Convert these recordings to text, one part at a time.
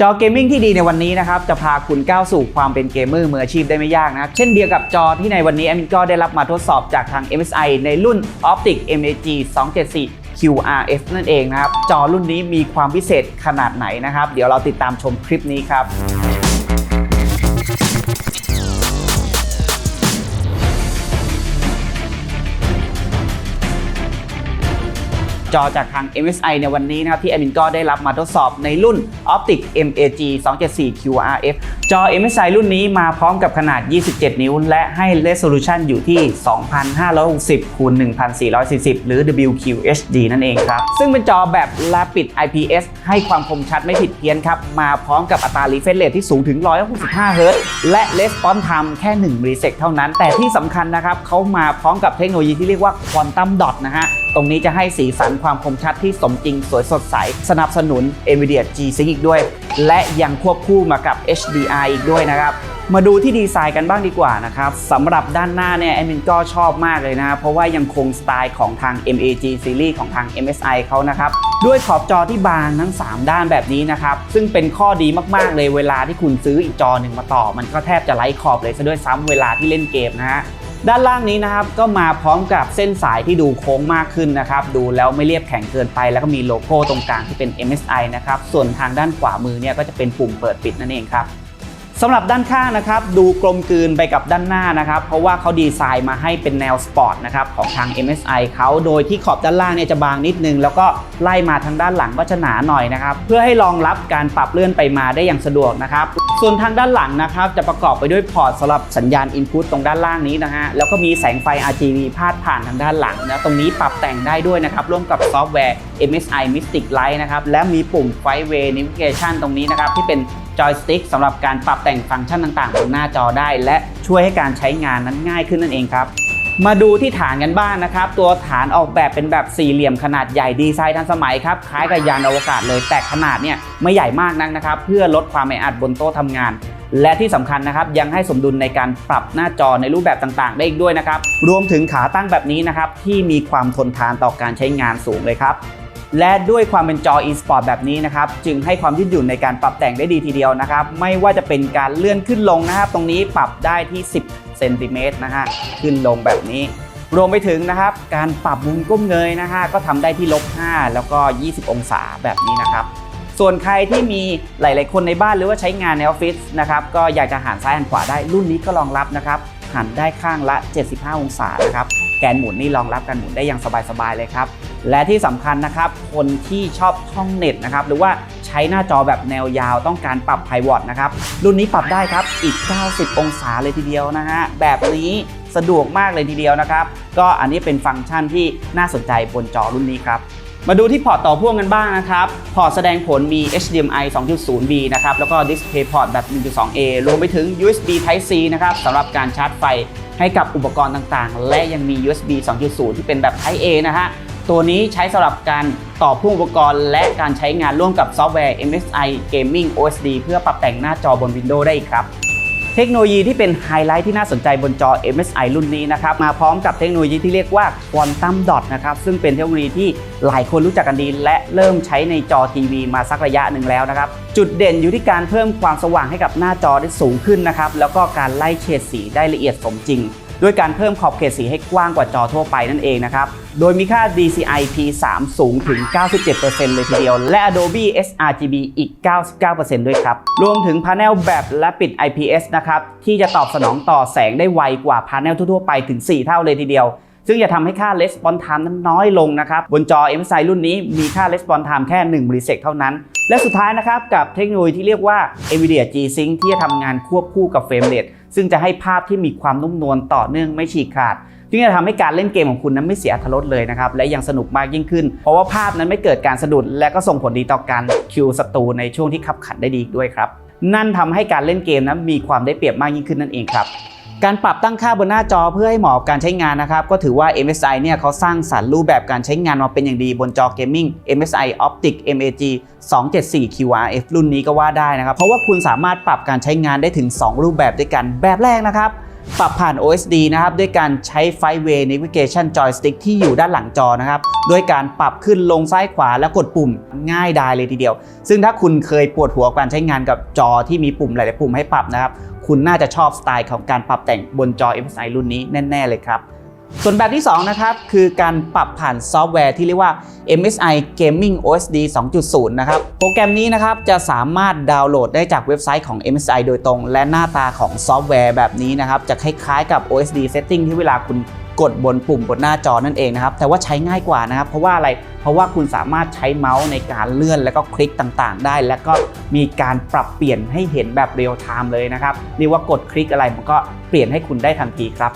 จอเกมมิ่งที่ดีในวันนี้นะครับจะพาคุณก้าวสู่ความเป็นเกมเมอร์มืออาชีพได้ไม่ยากนะเช่นเดียวกับจอที่ในวันนี้แอมินก็ได้รับมาทดสอบจากทาง MSI ในรุ่น Optic MAG 274 QRF นั่นเองนะครับ จอรุ่นนี้มีความพิเศษขนาดไหนนะครับ เดี๋ยวเราติดตามชมคลิปนี้ครับ จอจากทาง MSI ในวันนี้นะครับที่แอดมินก็ได้รับมาทดสอบในรุ่น Optic MAG 274 QRF จอ MSI รุ่นนี้มาพร้อมกับขนาด 27 นิ้ว และให้ resolution อยู่ที่ 2560คูณ1440 หรือ WQHD นั่นเองครับ ซึ่งเป็นจอแบบ Rapid IPS ให้ความคมชัดไม่ผิดเพี้ยนครับ มาพร้อมกับอัตรา refresh rate ที่สูงถึง 165 Hz และ response time แค่1 millisecond เท่านั้น แต่ที่สำคัญนะครับเขามาพร้อมกับเทคโนโลยีที่เรียกว่า Quantum Dot นะฮะ ตรงนี้จะให้สีสันความคมชัดที่สมจริงสวยสดใส สนับสนุน NVIDIA G-Sync อีกด้วย และยังควบคู่มากับ HDR อีกด้วยนะครับ มาดูที่ดีไซน์กันบ้างดีกว่านะครับสำหรับด้านหน้าเนี่ยแอดมินก็ชอบมากเลยนะเพราะว่ายังคงสไตล์ของทาง MAG Series ของทาง MSI เขานะครับด้วยขอบจอที่บางทั้ง 3 ด้านแบบนี้นะครับ ซึ่งเป็นข้อดีมากๆเลยเวลาที่คุณซื้ออีกจอหนึ่งมาต่อ มันก็แทบจะไร้ขอบเลยซะด้วยซ้ำเวลาที่เล่นเกมนะฮะ ด้านล่างนี้นะครับก็มาพร้อมกับเส้นสายที่ดูโค้งมากขึ้นนะครับ ดูแล้วไม่เรียบแข็งเกินไป แล้วก็มีโลโก้ตรงกลางที่เป็น MSI นะครับ ส่วนทางด้านขวามือเนี่ยก็จะเป็นปุ่มเปิดปิดนั่นเองครับ สำหรับด้านข้างนะครับดูกลมกลืนไปกับด้านหน้านะครับ เพราะว่าเขาดีไซน์มาให้เป็นแนวสปอร์ตนะครับของทาง MSI เขาโดยที่ขอบด้านล่างเนี่ยจะบางนิดนึง แล้วก็ไล่มาทางด้านหลังก็จะหนาหน่อยนะครับเพื่อให้รองรับการปรับเลื่อนไปมาได้อย่างสะดวกนะครับส่วนทางด้านหลังนะครับจะประกอบไปด้วยพอร์ตสำหรับสัญญาณ Input ตรงด้านล่างนี้นะฮะแล้วก็มีแสงไฟ RGB พาดผ่านทางด้านหลังนะตรงนี้ปรับแต่งได้ด้วยนะครับร่วมกับซอฟต์แวร์ MSI Mystic Light นะครับและมีปุ่ม Five Way Navigation ตรงนี้นะครับที่เป็น จอยสติ๊กสำหรับการปรับแต่งฟังก์ชันต่างๆ บนหน้าจอได้ และช่วยให้การใช้งานนั้นง่ายขึ้นนั่นเองครับมาดูที่ฐานกันบ้างนะครับ ตัวฐานออกแบบเป็นแบบสี่เหลี่ยมขนาดใหญ่ดีไซน์ทันสมัยครับ คล้ายกับยานอวกาศเลยแต่ขนาดเนี่ยไม่ใหญ่มากนักนะครับ เพื่อลดความแออัดบนโต๊ะทำงาน และที่สำคัญนะครับ ยังให้สมดุลในการปรับหน้าจอในรูปแบบต่างๆ ได้อีกด้วยนะครับ รวมถึงขาตั้งแบบนี้นะครับ ที่มีความทนทานต่อการใช้งานสูงเลยครับ และด้วยความเป็นจอ e-sport แบบนี้นะครับ จึงให้ความยืดหยุ่นในการปรับแต่งได้ดีทีเดียวนะครับ ไม่ว่าจะเป็นการเลื่อนขึ้นลงนะครับ ตรงนี้ปรับได้ที่ 10เซนติเมตรนะฮะ ขึ้นลงแบบนี้ รวมไปถึงนะครับ การปรับมุมก้มเงยนะฮะ ก็ทำได้ที่ลบ 5 แล้วก็ 20 องศาแบบนี้นะครับส่วนใครที่มีหลาย ๆ คนในบ้านหรือว่าใช้งานในออฟฟิศนะครับก็อยากจะหันซ้ายหันขวาได้รุ่นนี้ก็รองรับนะครับหันได้ข้างละ 75 องศานะครับแกนหมุนนี่รองรับการหมุนได้อย่างสบาย ๆ เลยครับ และที่สำคัญนะครับ คนที่ชอบท่องเน็ตนะครับหรือว่าใช้หน้าจอแบบแนวยาวต้องการปรับไพวอตนะครับ รุ่นนี้ปรับได้ครับอีก 90 องศาเลยทีเดียวนะฮะแบบนี้สะดวกมากเลยทีเดียวนะครับ ก็อันนี้เป็นฟังก์ชันที่น่าสนใจบนจอรุ่นนี้ครับมาดูที่พอร์ตต่อพ่วงกันบ้างนะครับ พอร์ตแสดงผลมี HDMI 2.0B นะครับ แล้วก็ Display Port แบบ 1.2A รวมไปถึง USB Type C นะครับสำหรับการชาร์จไฟให้กับอุปกรณ์ต่างๆ และยังมี USB 2.0 ที่เป็นแบบ Type A นะฮะ ตัวนี้ใช้สำหรับการต่อพ่วงอุปกรณ์ และการใช้งานร่วมกับซอฟต์แวร์ MSI Gaming OSD เพื่อปรับแต่งหน้าจอบน Windows ได้อีกครับ เทคโนโลยีที่เป็นไฮไลท์ที่น่าสนใจบนจอ MSI รุ่นนี้นะครับมาพร้อมกับเทคโนโลยีที่เรียกว่า Quantum Dot นะครับซึ่งเป็นเทคโนโลยีที่หลายคนรู้จักกันดี และเริ่มใช้ในจอทีวีมาสักระยะหนึ่งแล้วนะครับจุดเด่นอยู่ที่การเพิ่มความสว่างให้กับหน้าจอได้สูงขึ้นนะครับแล้วก็การไล่เฉดสีได้ละเอียดสมจริง ด้วยการเพิ่มขอบเขตสีให้กว้างกว่าจอทั่วไปนั่นเองนะครับ โดยมีค่า DCI P3 สูงถึง 97%เลยทีเดียว และ Adobe sRGB อีก 99%ด้วยครับ รวมถึงพาร์เนลแบบ Rapid IPS นะครับ ที่จะตอบสนองต่อแสงได้ไวกว่าพาร์เนลทั่วๆไปถึง 4 เท่าเลยทีเดียวซึ่งจะทำให้ค่า response time นั้นน้อยลงนะครับ บนจอ MSI รุ่นนี้มีค่า response time แค่1 millisecond เท่านั้น และสุดท้ายนะครับ กับเทคโนโลยีที่เรียกว่า NVIDIA G-Sync ที่จะทำงานควบคู่กับ Frame Rate ซึ่งจะให้ภาพที่มีความนุ่มนวลต่อเนื่องไม่ฉีกขาดซึ่งจะทำให้การเล่นเกมของคุณนั้นไม่เสียอรรถรสเลยนะครับ และยังสนุกมากยิ่งขึ้น เพราะว่าภาพนั้นไม่เกิดการสะดุด และก็ส่งผลดีต่อการคิวศัตรูในช่วงที่ขับขันได้ดีอีกด้วยครับ นั่นทำให้การเล่นเกมนั้นมีความได้เปรียบมากยิ่งขึ้นนั่นเองครับ การปรับตั้งค่าบนหน้าจอเพื่อให้เหมาะกับการใช้งานนะครับ ก็ถือว่า MSI เนี่ยเขาสร้างสรรค์รูปแบบการใช้งานมาเป็นอย่างดีบนจอเกมมิ่ง MSI Optic MAG 274 QRF รุ่นนี้ก็ว่าได้นะครับ เพราะว่าคุณสามารถปรับการใช้งานได้ถึง 2 รูปแบบด้วยกันแบบแรกนะครับปรับผ่าน OSD นะครับ ด้วยการใช้ Five Way Navigation Joystick ที่อยู่ด้านหลังจอนะครับ ด้วยการปรับขึ้นลงซ้ายขวาแล้วกดปุ่มง่ายดายเลยทีเดียว ซึ่งถ้าคุณเคยปวดหัวการใช้งานกับจอที่มีปุ่มหลาย ๆ ปุ่มให้ปรับนะครับ คุณน่าจะชอบสไตล์ของการปรับแต่งบนจอ MSI รุ่นนี้แน่ ๆ เลยครับ ส่วนแบบที่ 2 นะครับ คือการปรับผ่านซอฟต์แวร์ที่เรียกว่า MSI Gaming OSD 2.0 นะครับ โปรแกรมนี้นะครับ จะสามารถดาวน์โหลดได้จากเว็บไซต์ของ MSI โดยตรง และหน้าตาของซอฟต์แวร์แบบนี้นะครับ จะคล้ายๆกับ OSD setting ที่เวลาคุณ กดบนปุ่มบนหน้าจอนั่นเองนะครับ แต่ว่าใช้ง่ายกว่านะครับ เพราะว่าอะไร เพราะว่าคุณสามารถใช้เมาส์ในการเลื่อนแล้วก็คลิกต่างๆ ได้ แล้วก็มีการปรับเปลี่ยนให้เห็นแบบเรียลไทม์เลยนะครับ เรียกว่ากดคลิกอะไรมันก็เปลี่ยนให้คุณได้ทันทีครับ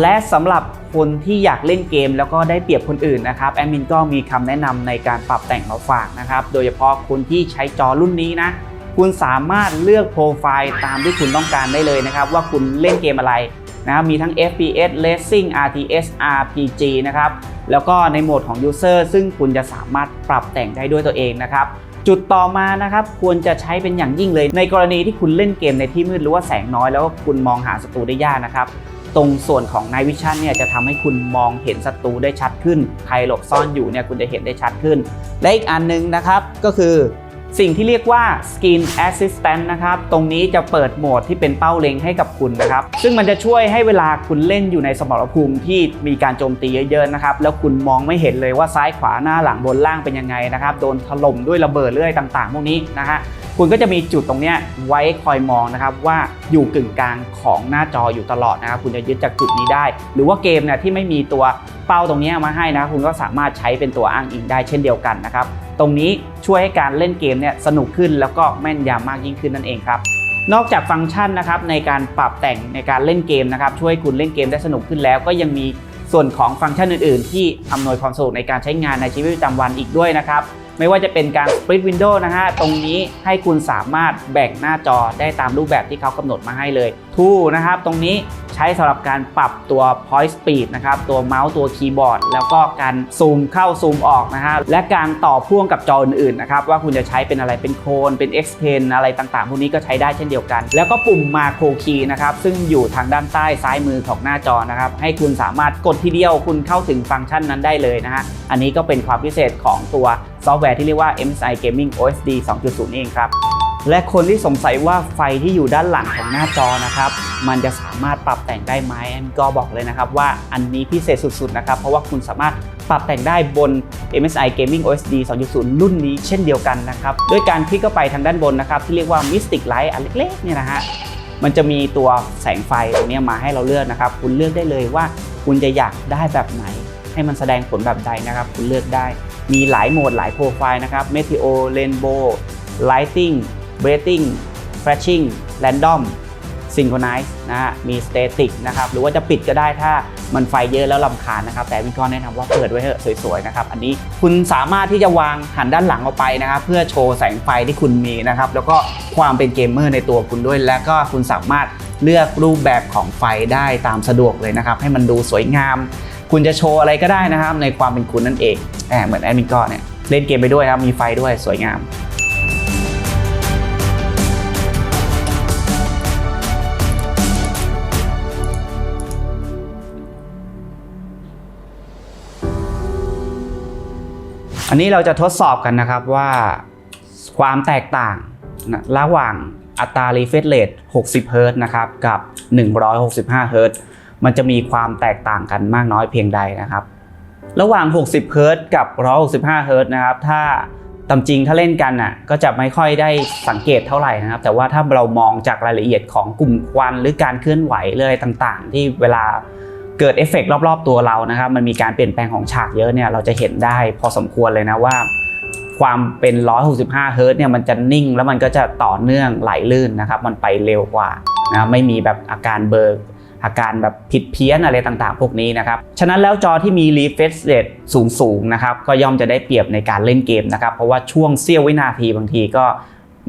และสำหรับคนที่อยากเล่นเกมแล้วก็ได้เปรียบคนอื่นนะครับแอดมินก็มีคำแนะนำในการปรับแต่งมาฝากนะครับ โดยเฉพาะคนที่ใช้จอรุ่นนี้นะคุณสามารถเลือกโปรไฟล์ตามที่คุณต้องการได้เลยนะครับ ว่าคุณเล่นเกมอะไร นะครับมีทั้ง FPS Racing RTS RPG นะครับแล้วก็ในโหมดของ User ซึ่งคุณจะสามารถปรับแต่งได้ด้วยตัวเองนะครับจุดต่อมานะครับควรจะใช้เป็นอย่างยิ่งเลย ในกรณีที่คุณเล่นเกมในที่มืดหรือว่าแสงน้อยแล้วคุณมองหาศัตรูได้ยากนะครับตรงส่วนของ Night Vision เนี่ยจะทำให้คุณมองเห็นศัตรูได้ชัดขึ้น ใครหลบซ่อนอยู่เนี่ยคุณจะเห็นได้ชัดขึ้น และอีกอันหนึงนะครับก็คือ สิ่งที่เรียกว่า Skin Assistant นะครับ ตรงนี้จะเปิดโหมดที่เป็นเป้าเล็งให้กับคุณนะครับ ซึ่งมันจะช่วยให้เวลาคุณเล่นอยู่ในสมรภูมิที่มีการโจมตีเยอะๆนะครับ แล้วคุณมองไม่เห็นเลยว่าซ้ายขวาหน้าหลังบนล่างเป็นยังไงนะครับ โดนถล่มด้วยระเบิดเรื่อยต่างๆ พวกนี้นะฮะคุณก็จะมีจุดตรงนี้ไว้คอยมองนะครับว่าอยู่กึ่งกลางของหน้าจออยู่ตลอดนะครับคุณจะยึดจากจุดนี้ได้ หรือว่าเกมเนี่ยที่ไม่มีตัวเป้าตรงนี้มาให้นะคุณก็สามารถใช้เป็นตัวอ้างอิงได้เช่นเดียวกันนะครับตรงนี้ช่วยให้การเล่นเกมเนี่ยสนุกขึ้นแล้วก็แม่นยำมากยิ่งขึ้นนั่นเองครับนอกจากฟังก์ชันนะครับในการปรับแต่งในการเล่นเกมนะครับช่วยคุณเล่นเกมได้สนุกขึ้นแล้ว ก็ยังมีส่วนของฟังก์ชันอื่น ๆ ที่อำนวยความสะดวกในการใช้งานในชีวิตประจำวันอีกด้วยนะครับ ไม่ว่าจะเป็นการ split window นะฮะ ตรงนี้ให้คุณสามารถแบ่งหน้าจอได้ตามรูปแบบที่เขากำหนดมาให้เลย t o นะครับ ตรงนี้ใช้สำหรับการปรับตัว point speed นะครับ ตัวเมาส์ตัวคีย์บอร์ด แล้วก็การซูมเข้าซูมออกนะฮะ และการต่อพ่วงกับจออื่นๆนะครับ ว่าคุณจะใช้เป็นอะไรเป็นโคนเป็น X Pen อะไรต่างๆ พวกนี้ก็ใช้ได้เช่นเดียวกัน แล้วก็ปุ่ม Macro Key นะครับ ซึ่งอยู่ทางด้านใต้ซ้ายมือของหน้าจอนะครับ ให้คุณสามารถกดทีเดียวคุณเข้าถึงฟังก์ชันนั้นได้เลยนะฮะ อันนี้ก็เป็นความพิเศษของตัวซอฟต์แวร์ที่เรียกว่า MSI Gaming OSD 2.0 เองครับ และคนที่สงสัยว่าไฟที่อยู่ด้านหลังของหน้าจอนะครับ มันจะสามารถปรับแต่งได้ไหมก็บอกเลยนะครับว่าอันนี้พิเศษสุดๆนะครับ เพราะว่าคุณสามารถปรับแต่งได้บน MSI Gaming OSD 2.0 รุ่นนี้เช่นเดียวกันนะครับด้วยการคลิกเข้าไปทางด้านบนนะครับ ที่เรียกว่า Mystic Light อันเล็กๆเนี่ยนะฮะมันจะมีตัวแสงไฟตรงนี้มาให้เราเลือกนะครับ คุณเลือกได้เลยว่าคุณจะอยากได้แบบไหน ให้มันแสดงผลแบบใดนะครับ คุณเลือกได้มีหลายโหมดหลายโปรไฟล์นะครับ Meteo Rainbow Lighting Breathing Flashing Random Synchronize นะฮะมี Static นะครับหรือว่าจะปิดก็ได้ถ้ามันไฟเยอะแล้วลำคาญนะครับ แต่วินก็แนะนำว่าเปิดไว้เถอะสวยๆนะครับ อันนี้คุณสามารถที่จะวางหันด้านหลังออกไปนะครับ เพื่อโชว์แสงไฟที่คุณมีนะครับ แล้วก็ความเป็นเกมเมอร์ในตัวคุณด้วย แล้วก็คุณสามารถเลือกรูปแบบของไฟได้ตามสะดวกเลยนะครับ ให้มันดูสวยงาม คุณจะโชว์อะไรก็ได้นะครับ ในความเป็นคุณนั่นเองแหมเหมือนแอดมินก็เนี่ยเล่นเกมไปด้วยครับมีไฟด้วยสวยงาม อันนี้เราจะทดสอบกันนะครับว่าความแตกต่างระหว่างอัตรา refresh rate 60เฮิรต์นะครับกับ 165เฮิรต์มันจะมีความแตกต่างกันมากน้อยเพียงใดนะครับ ระหว่าง 60เฮิรต์กับ 165เฮิรต์นะครับ ถ้าตามจริงถ้าเล่นกันน่ะก็จะไม่ค่อยได้สังเกตเท่าไหร่นะครับ แต่ว่าถ้าเรามองจากรายละเอียดของกลุ่มควันหรือการเคลื่อนไหวเลยต่างๆ ที่เวลา เกิดเอฟเฟกต์รอบๆตัวเรานะครับมันมีการเปลี่ยนแปลงของฉากเยอะเนี่ยเราจะเห็นได้พอสมควรเลยนะว่า ความเป็น 165 เฮิรต์เนี่ยมันจะนิ่งแล้วมันก็จะต่อเนื่องไหลลื่นนะครับมันไปเร็วกว่านะไม่มีแบบอาการเบิกอาการแบบผิดเพี้ยนอะไรต่างๆ พวกนี้นะครับ ฉะนั้นแล้วจอที่มี refresh rate สูงๆนะครับ ก็ย่อมจะได้เปรียบในการเล่นเกมนะครับ เพราะว่าช่วงเสี้ยววินาทีบางทีก็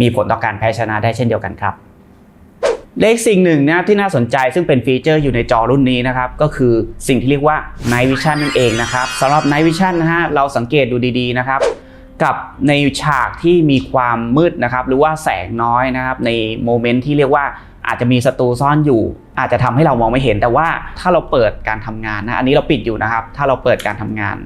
มีผลต่อการแพ้ชนะได้เช่นเดียวกันครับ เลขสิ่งหนึ่งนะที่น่าสนใจซึ่งเป็นฟีเจอร์อยู่ในจอรุ่นนี้นะครับ ก็คือสิ่งที่เรียกว่า Night Vision นั่นเองนะครับสำหรับ Night Vision นะฮะเราสังเกตดูดีๆนะครับ กับในฉากที่มีความมืดนะครับ หรือว่าแสงน้อยนะครับ ในโมเมนต์ที่เรียกว่าอาจจะมีศัตรูซ่อนอยู่ อาจจะทำให้เรามองไม่เห็นแต่ว่าถ้าเราเปิดการทำงานนะอันนี้เราปิดอยู่นะครับ ถ้าเราเปิดการทำงาน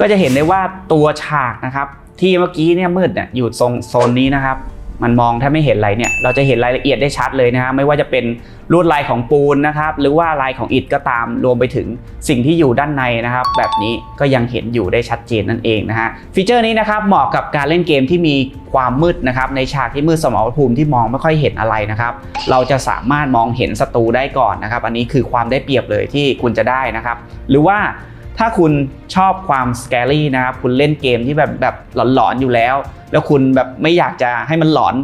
ก็จะเห็นได้ว่าตัวฉากนะครับ ที่เมื่อกี้เนี่ยมืดเนี่ยอยู่ตรงโซนนี้นะครับ มันมองแทบไม่เห็นอะไรเนี่ยเราจะเห็นรายละเอียดได้ชัดเลยนะฮะไม่ว่าจะเป็นลวดลายของปูนนะครับ หรือว่าลายของอิฐก็ตามรวมไปถึงสิ่งที่อยู่ด้านในนะครับ แบบนี้ก็ยังเห็นอยู่ได้ชัดเจนนั่นเองนะฮะฟีเจอร์นี้นะครับเหมาะกับการเล่นเกมที่มีความมืดนะครับในฉากที่มืดสมองภูมิที่มองไม่ค่อยเห็นอะไรนะครับ เราจะสามารถมองเห็นศัตรูได้ก่อนนะครับ อันนี้คือความได้เปรียบเลยที่คุณจะได้นะครับ หรือว่า ถ้าคุณชอบความสแกรี่นะครับคุณเล่นเกมที่แบบแบบหลอนๆอยู่แล้ว แล้วคุณแบบไม่อยากจะให้มันหลอน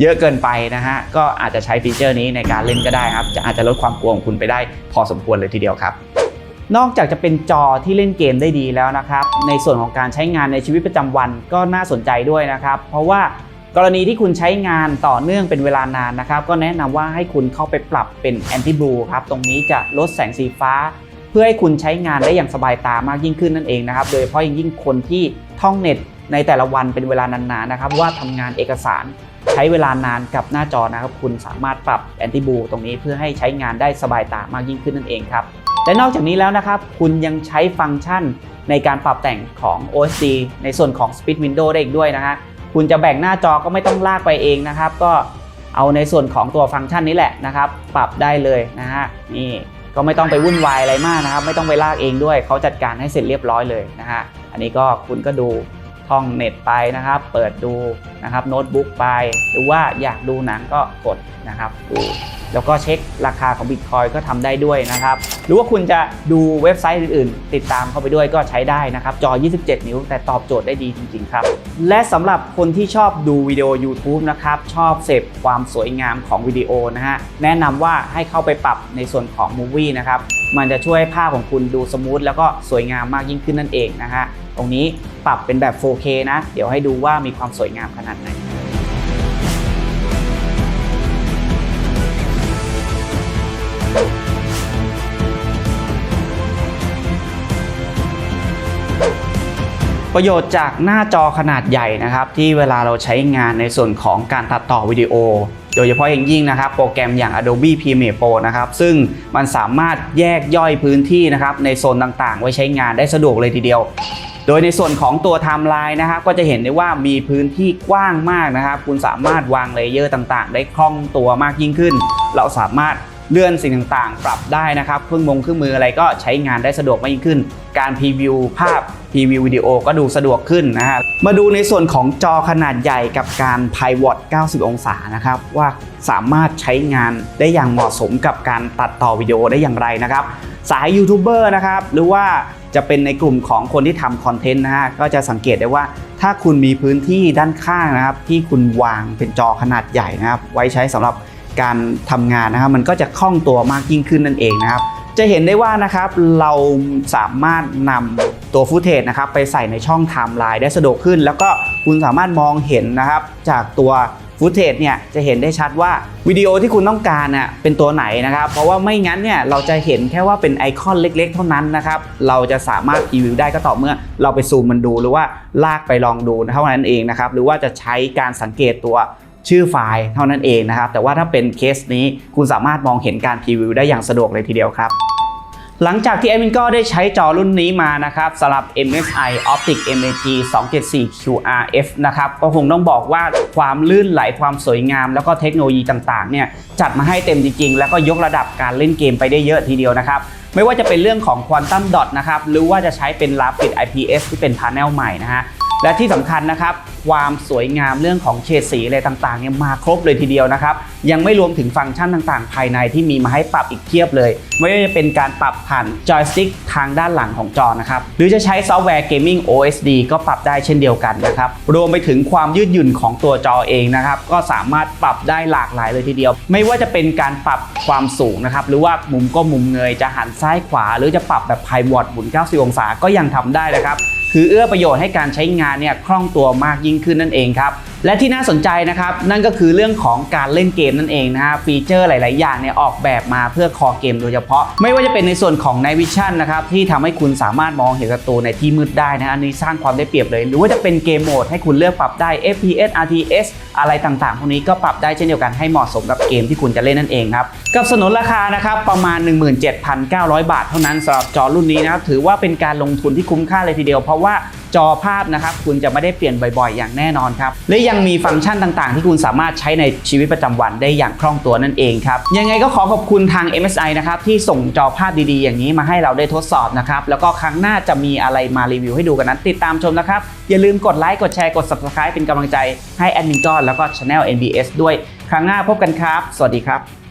เยอะเกินไปนะฮะก็อาจจะใช้ฟีเจอร์นี้ในการเล่นก็ได้ครับจะอาจจะลดความกลัวของคุณไปได้พอสมควรเลยทีเดียวครับ นอกจากจะเป็นจอที่เล่นเกมได้ดีแล้วนะครับ ในส่วนของการใช้งานในชีวิตประจำวันก็น่าสนใจด้วยนะครับ เพราะว่ากรณีที่คุณใช้งานต่อเนื่องเป็นเวลานานนะครับ ก็แนะนำว่าให้คุณเข้าไปปรับเป็น Anti Blue ครับตรงนี้จะลดแสงสีฟ้า พื่อให้คุณใช้งานได้อย่างสบายตามากยิ่งขึ้นนั่นเองนะครับโดยเฉพาะอย่างยิ่งคนที่ท่องเน็ตในแต่ละวันเป็นเวลานานๆนะครับว่าทำงานเอกสารใช้เวลานานกับหน้าจอนะครับ คุณสามารถปรับ Anti Blue ตรงนี้เพื่อให้ใช้งานได้สบายตามากยิ่งขึ้นนั่นเองครับและนอกจากนี้แล้วนะครับ คุณยังใช้ฟังก์ชันในการปรับแต่งของ OSD ในส่วนของ Speed Window ได้อีกด้วยนะฮะคุณจะแบ่งหน้าจอก็ไม่ต้องลากไปเองนะครับ ก็เอาในส่วนของตัวฟังก์ชันนี้แหละนะครับ ปรับได้เลยนะฮะนี่ ก็ไม่ต้องไปวุ่นวายอะไรมากนะครับ ไม่ต้องไปลากเองด้วยเขาจัดการให้เสร็จเรียบร้อยเลยนะฮะอันนี้ก็คุณก็ดูท่องเน็ตไปนะครับ เปิดดูนะครับโน้ตบุ๊กไปหรือว่าอยากดูหนังก็กดนะครับดู แล้วก็เช็คราคาของ Bitcoin ก็ทำได้ด้วยนะครับ หรือว่าคุณจะดูเว็บไซต์อื่นๆ ติดตามเข้าไปด้วยก็ใช้ได้นะครับ จอ 27 นิ้ว แต่ตอบโจทย์ได้ดีจริง ๆ ครับ และสำหรับคนที่ชอบดูวิดีโอ YouTube นะครับ ชอบเสพความสวยงามของวิดีโอนะฮะ แนะนำว่าให้เข้าไปปรับในส่วนของ Movie นะครับ มันจะช่วยให้ภาพของคุณดูสมูทแล้วก็สวยงามมากยิ่งขึ้นนั่นเองนะฮะ ตรงนี้ปรับเป็นแบบ 4K นะ เดี๋ยวให้ดูว่ามีความสวยงามขนาดไหน ประโยชน์จากหน้าจอขนาดใหญ่นะครับที่เวลาเราใช้งานในส่วนของการตัดต่อวิดีโอ โดยเฉพาะอย่างยิ่งนะครับโปรแกรมอย่าง Adobe Premiere Pro นะครับซึ่งมันสามารถแยกย่อยพื้นที่นะครับในโซนต่างๆ ไว้ใช้งานได้สะดวกเลยทีเดียวโดยในส่วนของตัวไทม์ไลน์นะครับก็จะเห็นได้ว่ามีพื้นที่กว้างมากนะครับ คุณสามารถวางเลเยอร์ต่างๆ ได้คล่องตัวมากยิ่งขึ้น เราสามารถ เลื่อนสิ่งต่างๆ ปรับได้นะครับเครื่องมงเครื่องมืออะไรก็ใช้งานได้สะดวกมากยิ่งขึ้น การพรีวิวภาพพรีวิววิดีโอก็ดูสะดวกขึ้นนะฮะมาดูในส่วนของจอขนาดใหญ่กับการ Pivot 90 องศานะครับว่าสามารถใช้งานได้อย่างเหมาะสมกับการตัดต่อวิดีโอได้อย่างไรนะครับสายยูทูบเบอร์นะครับหรือว่าจะเป็นในกลุ่มของคนที่ทำคอนเทนต์นะฮะก็จะสังเกตได้ว่าถ้าคุณมีพื้นที่ด้านข้างนะครับที่คุณวางเป็นจอขนาดใหญ่นะครับไว้ใช้สำหรับ การทำงานนะครับ มันก็จะคล่องตัวมากยิ่งขึ้นนั่นเองนะครับ จะเห็นได้ว่านะครับเราสามารถนำตัวฟุตเทจนะครับไปใส่ในช่องไทม์ไลน์ได้สะดวกขึ้น แล้วก็คุณสามารถมองเห็นนะครับ จากตัวฟุตเทจเนี่ยจะเห็นได้ชัดว่าวิดีโอที่คุณต้องการน่ะเป็นตัวไหนนะครับ เพราะว่าไม่งั้นเนี่ยเราจะเห็นแค่ว่าเป็นไอคอนเล็ก ๆ เท่านั้นนะครับ เราจะสามารถรีวิวได้ก็ต่อเมื่อ เราไปซูมมันดูหรือว่าลากไปลองดูเท่านั้นเองนะครับ หรือว่าจะใช้การสังเกตตัว ชื่อไฟล์เท่านั้นเองนะครับ แต่ว่าถ้าเป็นเคสนี้คุณสามารถมองเห็นการพรีวิวได้อย่างสะดวกเลยทีเดียวครับหลังจากที่แอดมินก็ได้ใช้จอรุ่นนี้มานะครับสำหรับ MSI Optic MAG 274 QRF นะครับก็คงต้องบอกว่าความลื่นไหลความสวยงาม แล้วก็เทคโนโลยีต่างๆเนี่ยจัดมาให้เต็มจริงๆ แล้วก็ยกระดับการเล่นเกมไปได้เยอะทีเดียวนะครับ ไม่ว่าจะเป็นเรื่องของ Quantum Dot นะครับหรือว่าจะใช้เป็น Rapid IPS ที่เป็นพา n e l ใหม่นะฮะ และที่สำคัญนะครับ ความสวยงามเรื่องของเฉดสีอะไรต่างๆเนี่ยมาครบเลยทีเดียวนะครับ ยังไม่รวมถึงฟังก์ชันต่างๆ ภายในที่มีมาให้ปรับอีกเพียบเลย ไม่ว่าจะเป็นการปรับผ่านจอยสติ๊กทางด้านหลังของจอนะครับ หรือจะใช้ซอฟต์แวร์ Gaming OSD ก็ปรับได้เช่นเดียวกันนะครับ รวมไปถึงความยืดหยุ่นของตัวจอเองนะครับ ก็สามารถปรับได้หลากหลายเลยทีเดียว ไม่ว่าจะเป็นการปรับความสูงนะครับหรือว่ามุมก้มมุมเงยจะหันซ้ายขวา หรือจะปรับแบบไพวอตหมุน 90 องศาก็ยังทำได้นะครับ คือเอื้อประโยชน์ให้การใช้งานเนี่ยคล่องตัวมากยิ่งขึ้นนั่นเองครับ และที่น่าสนใจนะครับนั่นก็คือเรื่องของการเล่นเกมนั่นเองนะฮะฟีเจอร์หลาย ๆ อย่างเนี่ยออกแบบมาเพื่อคอเกมโดยเฉพาะ ไม่ว่าจะเป็นในส่วนของ Night Vision นะครับที่ทำให้คุณสามารถมองเห็นศัตรูในที่มืดได้นะฮะอันนี้สร้างความได้เปรียบเลย หรือว่าจะเป็นเกมโหมดให้คุณเลือกปรับได้ FPS RTS อะไรต่าง ๆ พวกนี้ก็ปรับได้เช่นเดียวกันให้เหมาะสมกับเกมที่คุณจะเล่นนั่นเองครับกับสนนราคานะครับประมาณ 17,900 บาท เท่านั้นสำหรับจอรุ่นนี้นะครับถือว่าเป็นการลงทุนที่คุ้มค่าเลยทีเดียว เพราะว่าจอภาพนะครับคุณจะไม่ได้เปลี่ยนบ่อย ๆ อย่างแน่นอนครับและยังมีฟังก์ชันต่าง ๆ ที่คุณสามารถใช้ในชีวิตประจำวันได้อย่างคล่องตัวนั่นเองครับ ยังไงก็ขอขอบคุณทาง MSI นะครับที่ส่งจอภาพดีๆ อย่างนี้มาให้เราได้ทดสอบนะครับ แล้วก็ครั้งหน้าจะมีอะไรมารีวิวให้ดูกันนั้น ติดตามชมนะครับ อย่าลืมกดไลค์ กดแชร์ กด subscribe เป็นกำลังใจให้แอดมินก้อนแล้วก็ช anel NBS ด้วย ครั้งหน้าพบกันครับ สวัสดีครับ